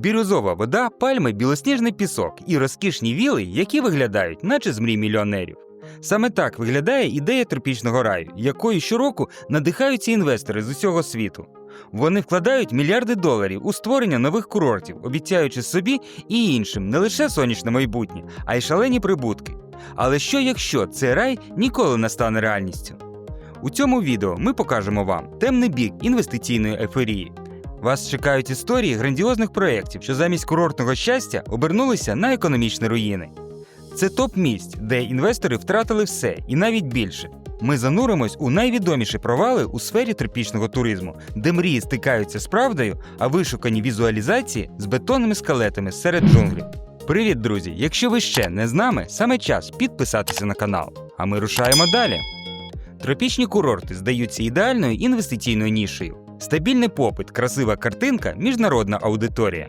Бірюзова вода, пальми, білосніжний пісок і розкішні віли, які виглядають, наче з мрій мільйонерів. Саме так виглядає ідея тропічного раю, якою щороку надихаються інвестори з усього світу. Вони вкладають мільярди доларів у створення нових курортів, обіцяючи собі і іншим не лише сонячне майбутнє, а й шалені прибутки. Але що якщо цей рай ніколи не стане реальністю? У цьому відео ми покажемо вам темний бік інвестиційної ейфорії. Вас чекають історії грандіозних проєктів, що замість курортного щастя обернулися на економічні руїни. Це топ місць, де інвестори втратили все і навіть більше. Ми зануримось у найвідоміші провали у сфері тропічного туризму, де мрії стикаються з правдою, а вишукані візуалізації з бетонними скелетами серед джунглів. Привіт, друзі! Якщо ви ще не з нами, саме час підписатися на канал. А ми рушаємо далі. Тропічні курорти здаються ідеальною інвестиційною нішею. Стабільний попит, красива картинка, міжнародна аудиторія.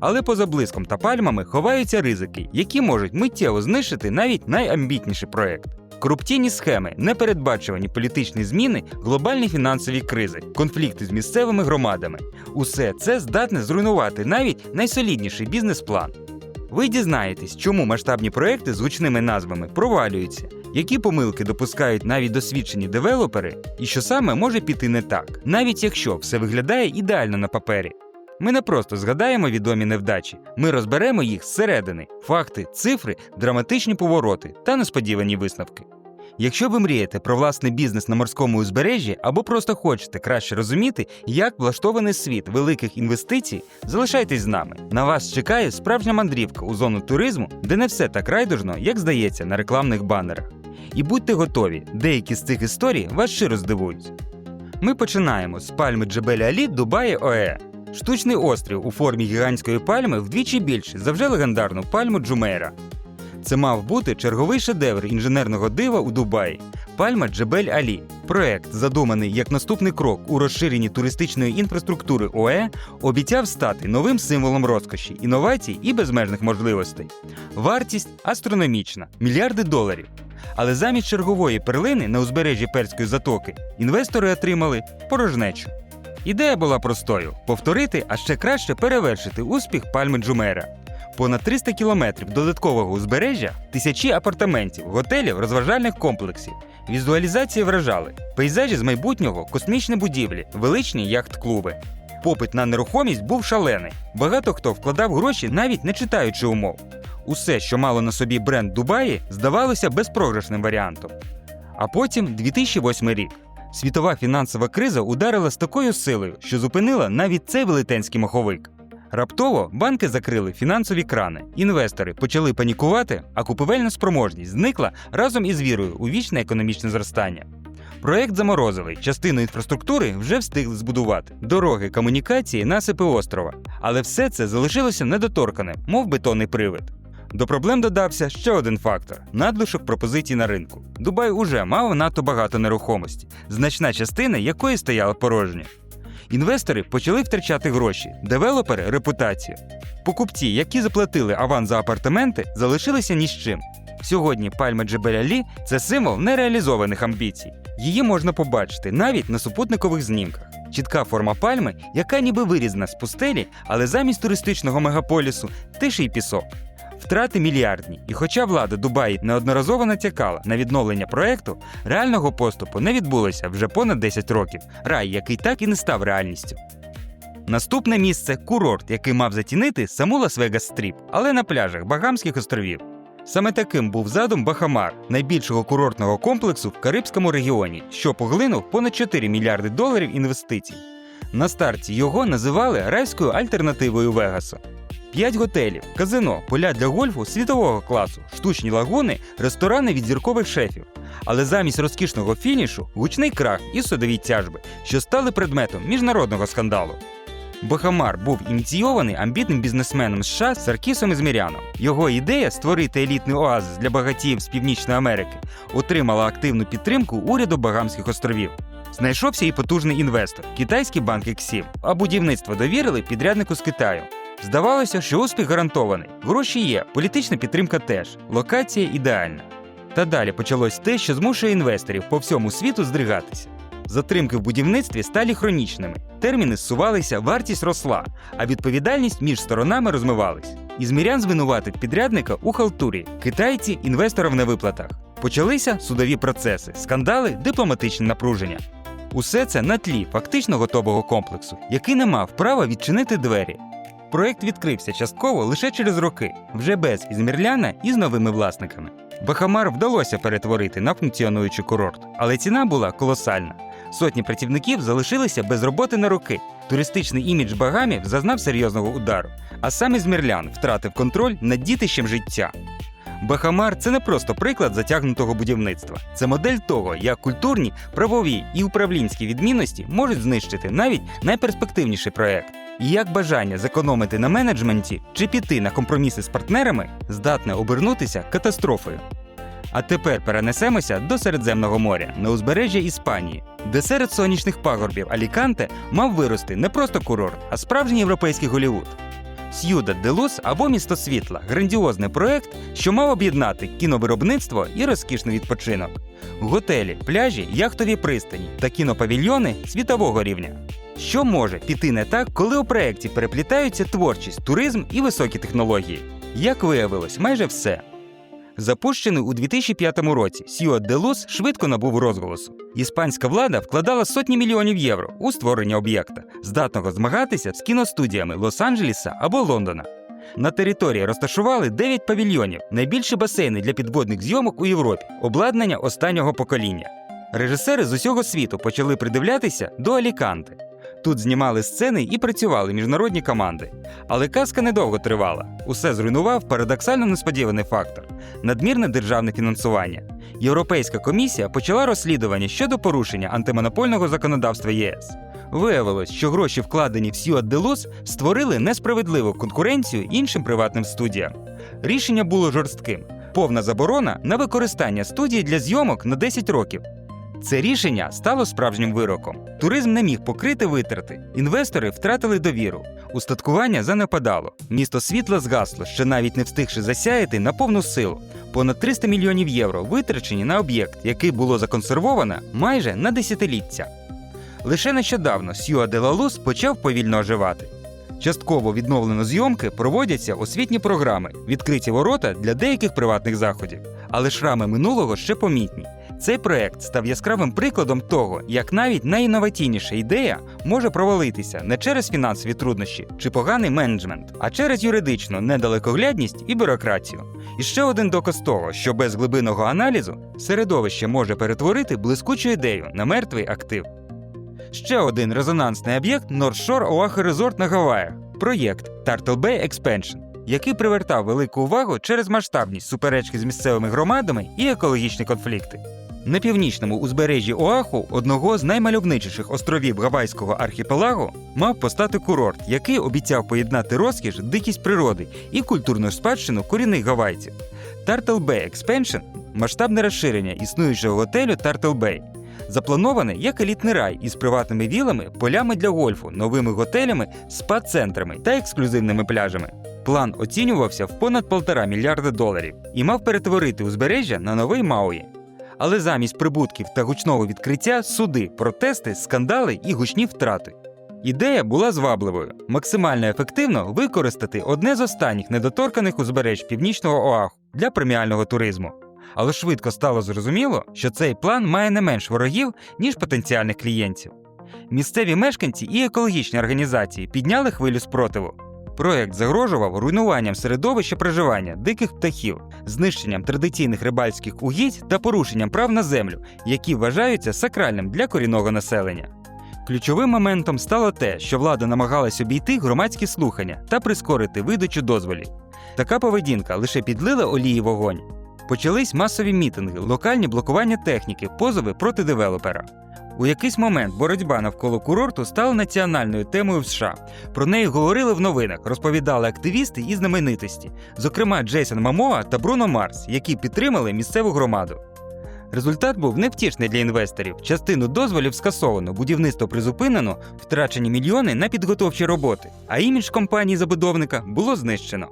Але поза блиском та пальмами ховаються ризики, які можуть миттєво знищити навіть найамбітніший проект. Корупційні схеми, непередбачувані політичні зміни, глобальні фінансові кризи, конфлікти з місцевими громадами усе це здатне зруйнувати навіть найсолідніший бізнес-план. Ви дізнаєтесь, чому масштабні проекти з гучними назвами провалюються, які помилки допускають навіть досвідчені девелопери, і що саме може піти не так, навіть якщо все виглядає ідеально на папері. Ми не просто згадаємо відомі невдачі, ми розберемо їх зсередини, факти, цифри, драматичні повороти та несподівані висновки. Якщо ви мрієте про власний бізнес на морському узбережжі або просто хочете краще розуміти, як влаштований світ великих інвестицій, залишайтесь з нами. На вас чекає справжня мандрівка у зону туризму, де не все так райдужно, як здається на рекламних банерах. І будьте готові, деякі з цих історій вас щиро здивують. Ми починаємо з пальми Джебеля Алі Дубаї ОЕ. Штучний острів у формі гігантської пальми вдвічі більший за вже легендарну пальму Джумейра. Це мав бути черговий шедевр інженерного дива у Дубаї пальма Джебель Алі. Проект, задуманий як наступний крок у розширенні туристичної інфраструктури ОЕ, обіцяв стати новим символом розкоші, інновацій і безмежних можливостей. Вартість астрономічна мільярди доларів. Але замість чергової перлини на узбережжі Перської затоки інвестори отримали порожнечу. Ідея була простою: повторити, а ще краще перевершити успіх пальми Джумера. Понад 300 кілометрів додаткового узбережжя, тисячі апартаментів, готелів, розважальних комплексів. Візуалізації вражали, пейзажі з майбутнього, космічні будівлі, величні яхт-клуби. Попит на нерухомість був шалений. Багато хто вкладав гроші, навіть не читаючи умов. Усе, що мало на собі бренд Дубаї, здавалося безпрограшним варіантом. А потім 2008 рік. Світова фінансова криза ударила з такою силою, що зупинила навіть цей велетенський маховик. Раптово банки закрили фінансові крани, інвестори почали панікувати, а купівельна спроможність зникла разом із вірою у вічне економічне зростання. Проект заморозили, частину інфраструктури вже встигли збудувати: дороги, комунікації, насипи острова. Але все це залишилося недоторканим, мов бетонний привид. До проблем додався ще один фактор надлишок пропозицій на ринку. Дубай уже мав надто багато нерухомості, значна частина якої стояла порожня. Інвестори почали втрачати гроші, девелопери репутацію. Покупці, які заплатили аванс за апартаменти, залишилися ні з чим. Сьогодні пальма Джебель Алі – це символ нереалізованих амбіцій. Її можна побачити навіть на супутникових знімках. Чітка форма пальми, яка ніби вирізана з пустелі, але замість туристичного мегаполісу тиший пісок. Втрати мільярдні, і хоча влада Дубаї неодноразово натякала на відновлення проекту, реального поступу не відбулося вже понад 10 років. Рай, який так і не став реальністю. Наступне місце курорт, який мав затінити саму Лас-Вегас Стріп, але на пляжах Багамських островів. Саме таким був задум Бахамар, найбільшого курортного комплексу в Карибському регіоні, що поглинув понад 4 мільярди доларів інвестицій. На старті його називали райською альтернативою Вегасу. П'ять готелів, казино, поля для гольфу світового класу, штучні лагуни, ресторани від зіркових шефів. Але замість розкішного фінішу гучний крах і судові тяжби, що стали предметом міжнародного скандалу. Бахамар був ініційований амбітним бізнесменом США Саркісом Ізміряном. Його ідея створити елітний оазис для багатіїв з Північної Америки отримала активну підтримку уряду Багамських островів. Знайшовся і потужний інвестор китайський банк Ексім, а будівництво довірили підряднику з Китаю. Здавалося, що успіх гарантований. Гроші є, політична підтримка теж, локація ідеальна. Та далі почалось те, що змушує інвесторів по всьому світу здригатися. Затримки в будівництві стали хронічними. Терміни зсувалися, вартість росла, а відповідальність між сторонами розмивалась. Ізмірян звинуватив підрядника у халтурі, китайці інвестора в невиплатах. Почалися судові процеси, скандали, дипломатичне напруження. Усе це на тлі фактично готового комплексу, який не мав права відчинити двері. Проект відкрився частково лише через роки, вже без Ізмірляна і з новими власниками. Бахамар вдалося перетворити на функціонуючий курорт, але ціна була колосальна. Сотні працівників залишилися без роботи на роки. Туристичний імідж Багамів зазнав серйозного удару, а сам Ізмірлян втратив контроль над дітищем життя. Бахамар це не просто приклад затягнутого будівництва, це модель того, як культурні, правові і управлінські відмінності можуть знищити навіть найперспективніший проект, і як бажання зекономити на менеджменті чи піти на компроміси з партнерами здатне обернутися катастрофою. А тепер перенесемося до Середземного моря на узбережжя Іспанії, де серед сонячних пагорбів Аліканте мав вирости не просто курорт, а справжній європейський Голівуд. С'юда де Лус або місто світла грандіозний проект, що мав об'єднати кіновиробництво і розкішний відпочинок, готелі, пляжі, яхтові пристані та кінопавільйони світового рівня. Що може піти не так, коли у проєкті переплітаються творчість, туризм і високі технології? Як виявилось, майже все. Запущений у 2005 році, Сіот де Лус швидко набув розголосу. Іспанська влада вкладала сотні мільйонів євро у створення об'єкта, здатного змагатися з кіностудіями Лос-Анджелеса або Лондона. На території розташували 9 павільйонів, найбільші басейни для підводних зйомок у Європі, обладнання останнього покоління. Режисери з усього світу почали придивлятися до Аліканти. Тут знімали сцени і працювали міжнародні команди. Але казка недовго тривала. Усе зруйнував парадоксально несподіваний фактор надмірне державне фінансування. Європейська комісія почала розслідування щодо порушення антимонопольного законодавства ЄС. Виявилось, що гроші, вкладені в Сіот Делус, створили несправедливу конкуренцію іншим приватним студіям. Рішення було жорстким: повна заборона на використання студії для зйомок на 10 років. Це рішення стало справжнім вироком. Туризм не міг покрити витрати. Інвестори втратили довіру. Устаткування занепадало. Місто світла згасло, ще навіть не встигши засяяти на повну силу. Понад 300 мільйонів євро витрачені на об'єкт, який було законсервовано майже на десятиліття. Лише нещодавно Сюа де Лалус почав повільно оживати. Частково відновлено зйомки проводяться освітні програми, відкриті ворота для деяких приватних заходів. Але шрами минулого ще помітні. Цей проект став яскравим прикладом того, як навіть найінноваційніша ідея може провалитися не через фінансові труднощі чи поганий менеджмент, а через юридичну недалекоглядність і бюрократію. І ще один доказ того, що без глибинного аналізу середовище може перетворити блискучу ідею на мертвий актив. Ще один резонансний об'єкт Shore Oahu Resort на Гаваях проєкт Turtle Bay Expansion, який привертав велику увагу через масштабність суперечки з місцевими громадами і екологічні конфлікти. На північному узбережжі Оаху, одного з наймальовничіших островів Гавайського архіпелагу, мав постати курорт, який обіцяв поєднати розкіш, дикість природи і культурну спадщину корінних гавайців. Turtle Bay Expansion – масштабне розширення існуючого готелю Turtle Bay. Заплановане як елітний рай із приватними вілами, полями для гольфу, новими готелями, спа-центрами та ексклюзивними пляжами. План оцінювався в понад полтора мільярда доларів і мав перетворити узбережжя на новий Мауї. Але замість прибутків та гучного відкриття суди, протести, скандали і гучні втрати. Ідея була звабливою максимально ефективно використати одне з останніх недоторканих узбереж північного Оаху для преміального туризму. Але швидко стало зрозуміло, що цей план має не менш ворогів, ніж потенціальних клієнтів. Місцеві мешканці і екологічні організації підняли хвилю спротиву. Проект загрожував руйнуванням середовища проживання диких птахів, знищенням традиційних рибальських угідь та порушенням прав на землю, які вважаються сакральним для корінного населення. Ключовим моментом стало те, що влада намагалась обійти громадські слухання та прискорити видачу дозволів. Така поведінка лише підлила олії вогонь. Почались масові мітинги, локальні блокування техніки, позови проти девелопера. У якийсь момент боротьба навколо курорту стала національною темою в США. Про неї говорили в новинах, розповідали активісти і знаменитості, зокрема Джейсон Мамоа та Бруно Марс, які підтримали місцеву громаду. Результат був невтішний для інвесторів. Частину дозволів скасовано, будівництво призупинено, втрачені мільйони на підготовчі роботи, а імідж компанії забудовника було знищено.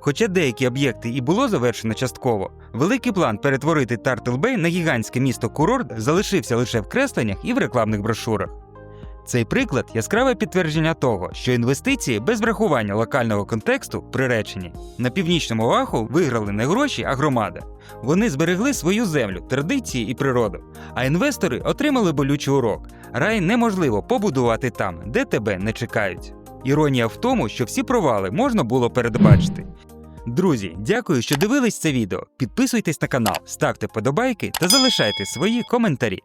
Хоча деякі об'єкти і було завершено частково, великий план перетворити Тартл-Бей на гігантське місто курорт залишився лише в кресленнях і в рекламних брошурах. Цей приклад яскраве підтвердження того, що інвестиції без врахування локального контексту приречені. На північному Оаху виграли не гроші, а громада. Вони зберегли свою землю, традиції і природу. А інвестори отримали болючий урок. Рай неможливо побудувати там, де тебе не чекають. Іронія в тому, що всі провали можна було передбачити. Друзі, дякую, що дивились це відео. Підписуйтесь на канал, ставте подобайки та залишайте свої коментарі.